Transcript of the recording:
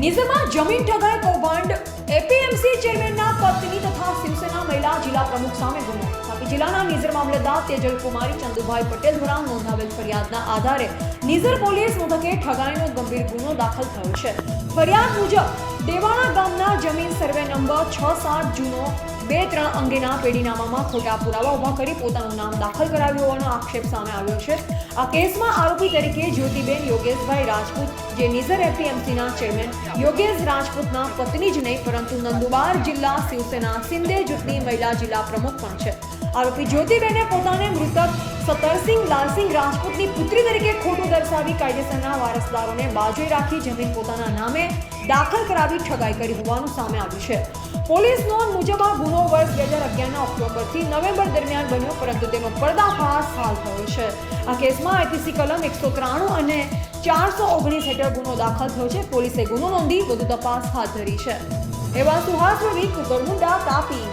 નિઝામા જમીન ઠગાઈ કૌભાંડ એપીએમસી ચેરમેનના પત્ની તથા શિવસેના મહિલા જિલ્લા પ્રમુખ સામે ગુનો. તાપી જિલ્લાના નિઝર મામલતદાર તેજલકુમારી ચંદુભાઈ પટેલ દ્વારા નોંધાવેલ ફરિયાદના આધારે નિઝર પોલીસ મથકે ઠગાઈનો ગંભીર ગુનો દાખલ થયો છે. ફરિયાદ મુજબ દેવાણા ગામના જમીન સર્વે નંબર છ સાત જૂનો બે ત્રણ અંગેના પેઢીનામામાં ખોટા પુરાવા ઊભા કરી પોતાનું નામ દાખલ કરાવ્યું હોવાનો આક્ષેપ સામે આવ્યો છે. આ કેસમાં આરોપી તરીકે જ્યોતિબેન યોગેશભાઈ રાજપૂત, જે નિઝર એપીએમસીના ચેરમેન, યોગેશ રાજપૂતના પત્ની જ નહીં, પરંતુ નંદુબાર જિલ્લા શિવસેના સિંદે જૂથની મહિલા જિલ્લા પ્રમુખ પણ છે. આરોપી જ્યોતિબેને પોતાને મૃતક સતરસિંહ લાલસિંહ રાજપૂતની પુત્રી તરીકે ખોટું દર્શાવી કાયદેસરના વારસદારોને બાજુએ રાખી જમીન પોતાના નામે દાખલ કરાવી ઠગાઈ કરી હોવાનું સામે આવ્યું છે. પોલીસ નોંધ મુજબ આ ગુનો વર્ષ બે હજાર અગિયારના ઓક્ટોબરથી નવેમ્બર દરમિયાન બન્યો, પરંતુ તેનો પર્દાફાશ હાલ થયો છે. આ કેસમાં આઈપીસી કલમ એકસો ત્રાણું અને ચારસો ઓગણીસ હેઠળ ગુનો દાખલ થયો છે. પોલીસે ગુનો નોંધી વધુ તપાસ હાથ ધરી છે. એવા સુહાસ રવિ, કુકરમુંડા, તાપી